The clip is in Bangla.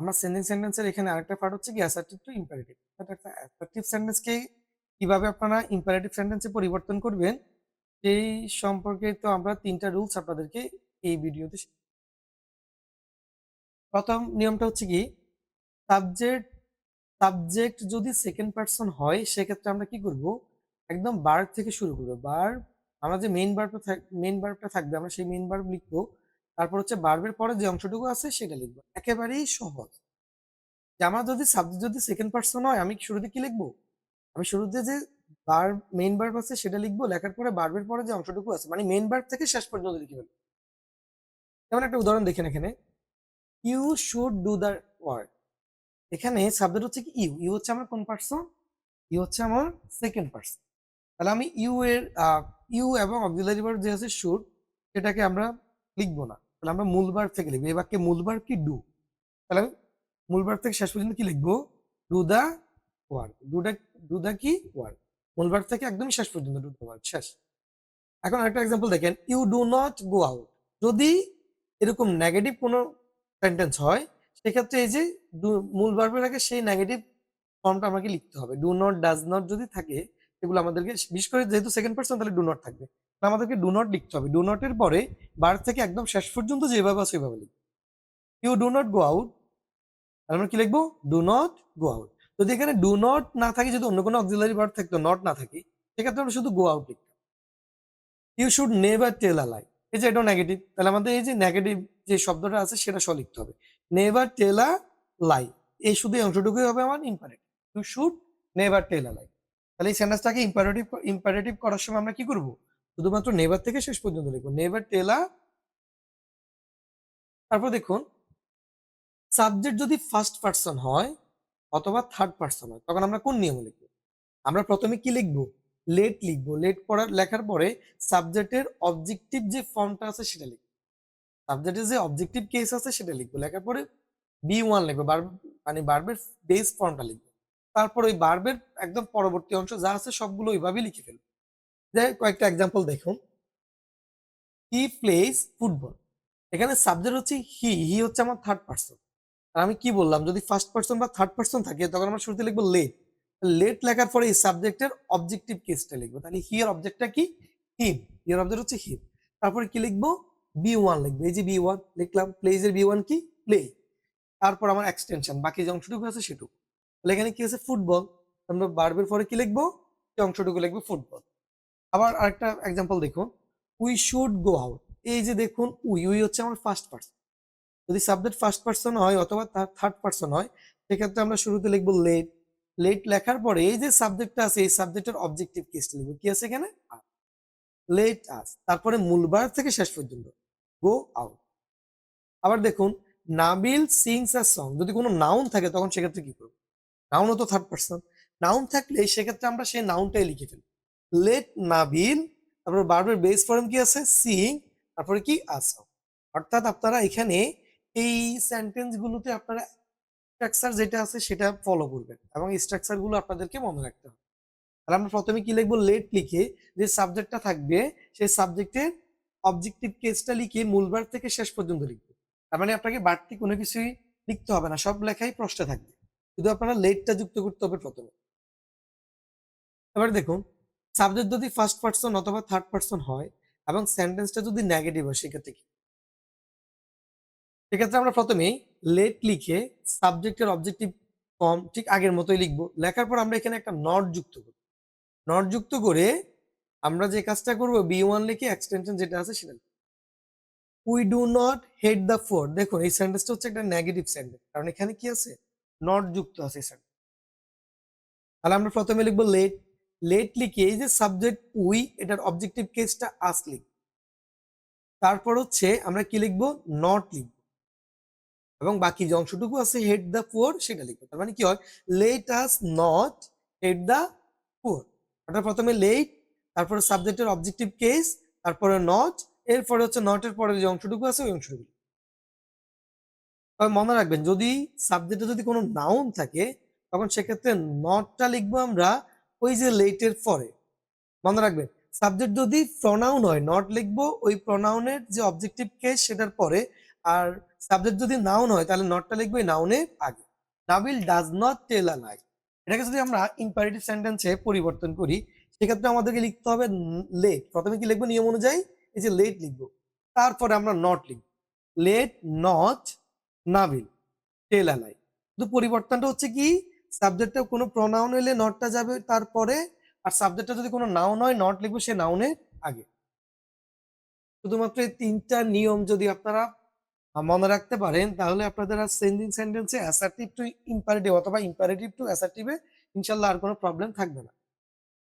আমার সেন্ডিং সেন্টেন্সের এখানে আরেকটা পার্ট হচ্ছে কি অ্যাসার্টিভ টু ইম্পারেটিভ একটা অ্যাসার্টিভ সেন্টেন্সকে কীভাবে আপনারা ইম্পারেটিভ সেন্টেন্সে পরিবর্তন করবেন, সেই সম্পর্কে তো আমরা তিনটা রুলস আপনাদেরকে এই ভিডিওতে প্রথম নিয়মটা হচ্ছে কি সাবজেক্ট সাবজেক্ট যদি সেকেন্ড পার্সন হয়, সেক্ষেত্রে আমরা কি করব? একদম বার থেকে শুরু করব। বার আমরা যে মেইন বার্বটা মেইন বার্বটা থাকবে, আমরা সেই মেইন বার্ব লিখব। তারপর হচ্ছে বার্বের পরে যে অংশটুকু আছে সেটা লিখব। একেবারেই সহজ। যে আমার যদি সাবজেক্ট যদি সেকেন্ড পার্সন হয়, আমি শুরুতে কি লিখব? আমি শুরুতে যে বার মেইন বার্ব আছে সেটা লিখব, লেখার পরে বার্বের পরে যে অংশটুকু আছে মানে মেইন বার্ব থেকে শেষ পর্যন্ত লিখে ফেলব। যেমন একটা উদাহরণ দেখেন এখানে। You should do the work এখানে সাবজেক্ট হচ্ছে কি? ইউ ইউ হচ্ছে আমার কোন পার্সন ইউ হচ্ছে আমার সেকেন্ড পার্সন তাহলে আমি ইউ এর ইউ এবং অক্সিলারি ভার্ব যে আছে শুড সেটাকে আমরা লিখব না। তাহলে আমরা মূল ভার্ব থেকে লিখব। এই বাক্যে মূল ভার্ব কি ডু? তাহলে আমি মূল থেকে শেষ পর্যন্ত কি লিখব? Do the work. Do the do the কি ওয়ার্ক? মূল থেকে একদম শেষ পর্যন্ত ডু দা ওয়ার্ক। শেষ। এখন আরেকটা এক্সাম্পল দেখেন। You do not go out যদি এরকম নেগেটিভ কোনো সেন্টেন্স হয়, সেক্ষেত্রে এই যে মূল ভার্বের আগে সেই নেগেটিভ ফর্মটা আমাকে লিখতে হবে। ডু নট ডাজ নট যদি থাকে, সেগুলো আমাদেরকে, বিশেষ করে যেহেতু সেকেন্ড পার্সন তাহলে ডু নট থাকবে। আমাদেরকে ডু নট লিখতে হবে। ডু নটের পরে বার থেকে একদম শেষ পর্যন্ত যেভাবে আছে সেভাবে লিখব। You do not go out তাহলে আমরা কি লিখব? ডু নট গো আউট যদি এখানে ডু নট না থাকে, যদি অন্য কোনো অক্সিলারি ভার্ব থাকতো নট না থাকে, সেক্ষেত্রে আমরা শুধু গো আউট লিখতাম। You should never tell a lie এই যে এটা নেগেটিভ তাহলে আমাদের এই যে নেগেটিভ যে শব্দটা আছে, সেটা সহ লিখতে হবে। নেভার টেল আ লাই এই শুধু এই অংশটুকুই হবে আমার imperative you should never tell a lie তাহলে এই সেন্টেন্সটাকে ইম্পারেটিভ ইম্পারেটিভ করার সময় আমরা কি করব? শুধুমাত্র নেভার থেকে শেষ পর্যন্ত লিখব নেভার টেল তারপর দেখুন, সাবজেক্ট যদি ফার্স্ট পার্সন হয় অথবা থার্ড পার্সন হয়, তখন আমরা কোন নিয়মে লিখব? আমরা প্রথমে কি লিখব? লেট লিখব। লেট পড়ার, লেখার পরে সাবজেক্টের অবজেক্টিভ যে ফর্মটা আছে সেটা লিখব। সাবজেক্টের যে অবজেক্টিভ কেস আছে সেটা লিখব। লেখার পরে বি ওয়ান লিখব। বার মানে বার্বের বেস ফর্মটা লিখব। তারপর ওই বার্বের একদম পরবর্তী অংশ যা আছে সবগুলো ওইভাবেই লিখে ফেলব। যাই কয়েকটা এক্সাম্পল দেখুন। হি প্লেস ফুটবল এখানে সাবজেক্ট হচ্ছে হি হি হচ্ছে আমার থার্ড পার্সন আর আমি কি বললাম? যদি ফার্স্ট পার্সন বা থার্ড পার্সন থাকে, তখন আমরা শুরুতে লিখব লেট লেট লেখার পরে এই সাবজেক্টের অবজেক্টিভ কেসটা লিখব। তাহলে হিয়ার অবজেক্টটা কি? হিম হিয়ার অবজেক্ট হচ্ছে হিম তারপরে কি লিখব? বি ওয়ান লিখব। এই যে বি ওয়ান লিখলাম। প্লেজের বি ওয়ান কি? প্লে তারপর আমার এক্সটেনশন বাকি যে অংশটুকু আছে সেটুকু। তাহলে এখানে কি আছে? ফুটবল আমরা বার্বের পরে কি লিখব? সেই অংশটুকু লিখব ফুটবল আবার আরেকটা এক্সাম্পল দেখুন। উই শুড গো আউট এই যে দেখুন, উই উই হচ্ছে আমার ফার্স্ট পার্সন যদি সাবজেক্ট ফার্স্ট পার্সন হয় অথবা থার্ড পার্সন হয়, সেক্ষেত্রে আমরা শুরুতে লিখব লেট লেট লেখার পরে এই যে সাবজেক্টটা আছে, এই সাবজেক্টের অবজেক্টিভ কেসটা লিখব। কি আছে এখানে? লেট আস তারপরে মূল মূলবার থেকে শেষ পর্যন্ত। গো আউট আবার দেখুন, নাবিল সিংস আ সং যদি কোনো নাউন থাকে, তখন সেক্ষেত্রে কি করব? নাউনও তো থার্ড পার্সন নাউন থাকলে সেক্ষেত্রে আমরা সেই নাউনটাই লিখে ফেলি লেট নাবিল, তারপরে বারবার বেস ফর্ম কি আছে? সিং, তারপরে কি? আ অর্থাৎ আপনারা এখানে এই সেন্টেন্স গুলোতে আপনারা স্ট্রাকচার যেটা আছে সেটা ফলো করবেন এবং এই স্ট্রাকচারগুলো আপনাদেরকে মনে রাখতে হবে। তাহলে আমরা প্রথমে কি লিখব? লেট লিখে যে সাবজেক্টটা থাকবে, সেই সাবজেক্টের অবজেক্টিভ কেসটা লিখে মূলবার থেকে শেষ পর্যন্ত লিখব। তার মানে আপনাকে বাড়তি কোনো কিছুই লিখতে হবে না, সব লেখাই প্রশ্নে থাকবে। শুধু আপনারা লেটটা যুক্ত করতে হবে প্রথমে। এবার দেখুন সাবজেক্ট যদি ফার্স্ট পার্সন অথবা থার্ড পার্সন হয় এবং সেন্টেন্সটা যদি নেগেটিভ হয়, সেক্ষেত্রে কি? সেক্ষেত্রে আমরা প্রথমেই লেট লিখে সাবজেক্টের অবজেক্টিভ ফর্ম ঠিক আগের মতোই লিখব। লেখার পর আমরা এখানে একটা নট যুক্ত করব নট যুক্ত করে আমরা যে কাজটা করব বি ওয়ান লিখে এক্সটেনশন যেটা আছে সেটা we do not hate the poor দেখুন, এই সেন্টেন্সটা হচ্ছে একটা নেগেটিভ সেন্টেন্স কারণ এখানে কি আছে? নট যুক্ত আছে এই sentence। তাহলে আমরা প্রথমে লিখব লেট লেট লিখে এই যে সাবজেক্ট উই এটার অবজেক্টিভ কেসটা আস লিখ তারপর হচ্ছে আমরা কি লিখব? নট লিখব। এবং বাকি যে অংশটুকু আছে হেড দ্য পুয়ার সেটা লিখব। তার মানে কি হয়? Let us not hate the poor অর্থাৎ প্রথমে লেট তারপরে সাবজেক্টের অবজেক্টিভ কেস তারপরে নট এরপরে হচ্ছে নটের পরের যে অংশটুকু আছে, ওই অংশটুকু তবে মনে রাখবেন, যদি সাবজেক্টে যদি কোনো নাউন থাকে, তখন সেক্ষেত্রে নটটা লিখব আমরা ওই যে লেটের পরে। মনে রাখবেন সাবজেক্ট যদি প্রনাউন হয় নট লিখব, ওই প্রনাউনের যে অবজেক্টিভ কেস সেটার পরে, আর সাবজেক্ট যদি নাউন হয়, তাহলে নটটা লিখব নাউনের আগে। Nabil does not tell a lie এটাকে যদি আমরা ইম্পারেটিভ সেন্টেন্সে পরিবর্তন করি, সেক্ষেত্রে আমাদেরকে লিখতে হবে লেট প্রথমে কি লিখব নিয়ম অনুযায়ী? এই যে লেট লিখব। তারপরে আমরা নট লিখব। Let not Nabil tell a lie শুধু পরিবর্তনটা হচ্ছে কি? সাবজেক্টে কোনো প্রনাউন এলে নটটা যাবে তারপরে, আর সাবজেক্টটা যদি কোনো নাউন হয় নট লিখব সে নাউনের আগে। শুধুমাত্র এই তিনটা নিয়ম যদি আপনারা মনে রাখতে পারেন, তাহলে আপনাদের আর সেন্ডিং সেন্টেন্সে অ্যাসার্টিভ টু ইম্পারেটিভ অথবা ইম্পারেটিভ টু অ্যাসার্টিভে ইনশাল্লাহ আর কোনো প্রবলেম থাকবে না।